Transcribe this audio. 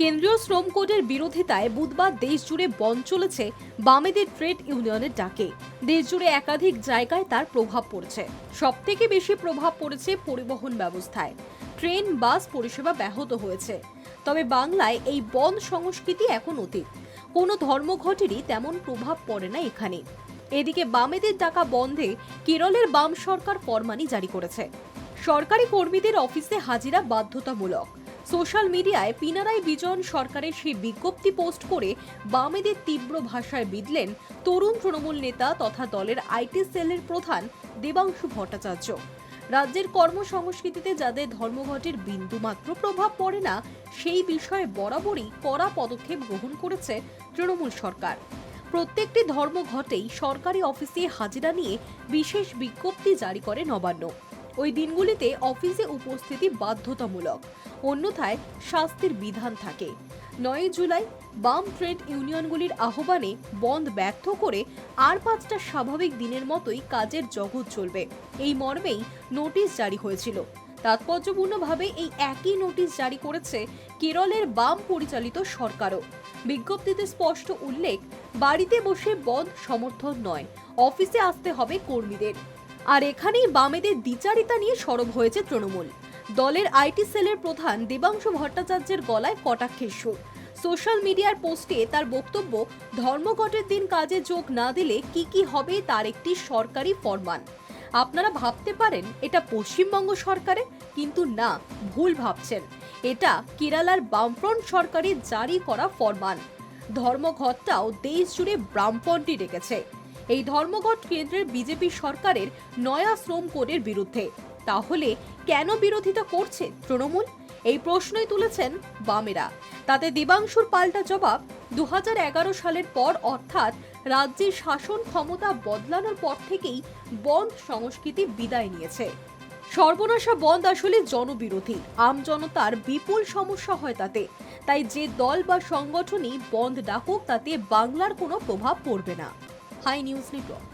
কেন্দ্রীয় শ্রম কোডের বিরোধিতায় বুধবার দেশ জুড়ে বন্ধ চলেছে বামেদের ট্রেড ইউনিয়নের ডাকে। দেশ জুড়ে একাধিক জায়গায় তার প্রভাব পড়ছে। সব থেকে বেশি প্রভাব পড়েছে পরিবহন ব্যবস্থায়। ট্রেন, বাস পরিষেবা ব্যাহত হয়েছে। তবে বাংলায় এই বন সংস্কৃতি এখন অতীত। কোনো ধর্মঘটেরই তেমন প্রভাব পড়ে না এখানে। এদিকে বামেদের ডাকা বন্ধে কেরলের বাম সরকার ফরমানি জারি করেছে। সরকারি কর্মীদের অফিসে হাজিরা বাধ্যতামূলক। সোশ্যাল মিডিয়ায় পিনারাই বিজন সরকারের সেই বিজ্ঞপ্তি পোস্ট করে বামেদের তীব্র ভাষায় বিদলেন তরুণ তৃণমূল নেতা তথা দলের আইটি সেলের প্রধান দেবাংশু ভট্টাচার্য। রাজ্যের কর্মসংস্কৃতিতে যাদের ধর্মঘটের বিন্দুমাত্র প্রভাব পড়ে না, সেই বিষয়ে বরাবরই কড়া পদক্ষেপ গ্রহণ করেছে তৃণমূল সরকার। প্রত্যেকটি ধর্মঘটেই সরকারি অফিসে হাজিরা নিয়ে বিশেষ বিজ্ঞপ্তি জারি করে নবান্ন। ওই দিনগুলিতে অফিসে উপস্থিতি বাধ্যতামূলক। অন্যথায় শাস্তির বিধান থাকে। নয় জুলাই বাম ট্রেড ইউনিয়নগুলির আহ্বানে বন্ধ ব্যর্থ করে আর পাঁচটা স্বাভাবিক দিনের মতোই কাজের জগৎ চলবে। এই মর্মেই নোটিশ জারি হয়েছিল। তাৎপর্যপূর্ণভাবে এই একই নোটিশ জারি করেছে কেরলের বাম পরিচালিত সরকারও। বিজ্ঞপ্তিতে স্পষ্ট উল্লেখ, বাড়িতে বসে বন্ধ সমর্থন নয়, অফিসে আসতে হবে কর্মীদের। আর এখানেই বামেদের দ্বিচারিতা নিয়ে সরব হয়েছে তৃণমূল। দলের আইটি সেলের প্রধান দেবাংশু ভট্টাচার্যের গলায় কটাক্ষের সুর। সোশ্যাল মিডিয়ার পোস্টে তার বক্তব্য, ধর্মঘটের দিন কাজে যোগ না দিলে কি কি হবে তার একটি সরকারি ফরমান। আপনারা ভাবতে পারেন, এটা পশ্চিমবঙ্গ সরকারের? কিন্তু না, ভুল ভাবছেন। এটা কেরালার বামফ্রন্ট সরকারের জারি করা ফরমান। ধর্মঘটটাও দেশ জুড়ে ব্রাহ্মণটি ডেকেছে। এই ধর্মঘট কেন্দ্রের বিজেপি সরকারের নয়া শ্রম কোডের বিরুদ্ধে। তাহলে কেন বিরোধিতা করছে তৃণমূল? এই প্রশ্নই তুলেছেন বামেরা। তাতে দিবাংশুর পাল্টা জবাব দু সালের পর অর্থাৎ রাজ্যের শাসন ক্ষমতা বদলানোর পর থেকেই বন্ধ সংস্কৃতি বিদায় নিয়েছে। সর্বনাশা বন্ধ আসলে জনবিরোধী। আমজনতার বিপুল সমস্যা হয় তাতে। তাই যে দল বা সংগঠনই বন্ধ ডাকুক, তাতে বাংলার কোনো প্রভাব পড়বে না। High news network